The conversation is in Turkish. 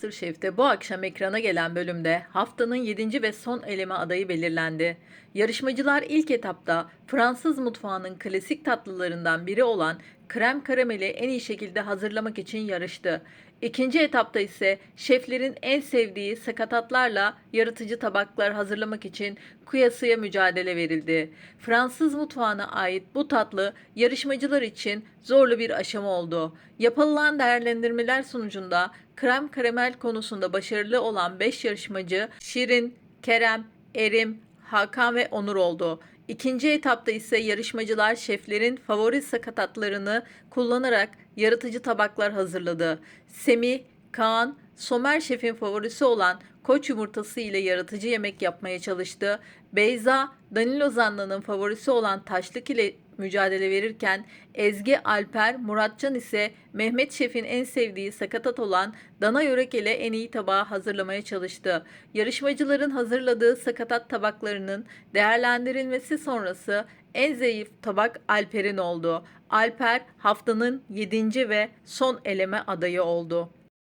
MasterChef'te bu akşam ekrana gelen bölümde haftanın 7. ve son eleme adayı belirlendi. Yarışmacılar ilk etapta Fransız mutfağının klasik tatlılarından biri olan krem karameli en iyi şekilde hazırlamak için yarıştı. İkinci etapta ise şeflerin en sevdiği sakatatlarla yaratıcı tabaklar hazırlamak için kıyasıya mücadele verildi. Fransız mutfağına ait bu tatlı yarışmacılar için zorlu bir aşama oldu. Yapılan değerlendirmeler sonucunda krem karamel konusunda başarılı olan 5 yarışmacı Şirin, Kerem, Erim, Hakan ve Onur oldu. İkinci etapta ise yarışmacılar şeflerin favori sakatatlarını kullanarak yaratıcı tabaklar hazırladı. Semih, Kaan, Somer şefin favorisi olan koç yumurtası ile yaratıcı yemek yapmaya çalıştı. Beyza, Danilo Zanna'nın favorisi olan taşlık ile mücadele verirken Ezgi Alper, Muratcan ise Mehmet Şef'in en sevdiği sakatat olan dana yörek ile en iyi tabağı hazırlamaya çalıştı. Yarışmacıların hazırladığı sakatat tabaklarının değerlendirilmesi sonrası en zayıf tabak Alper'in oldu. Alper haftanın 7. ve son eleme adayı oldu.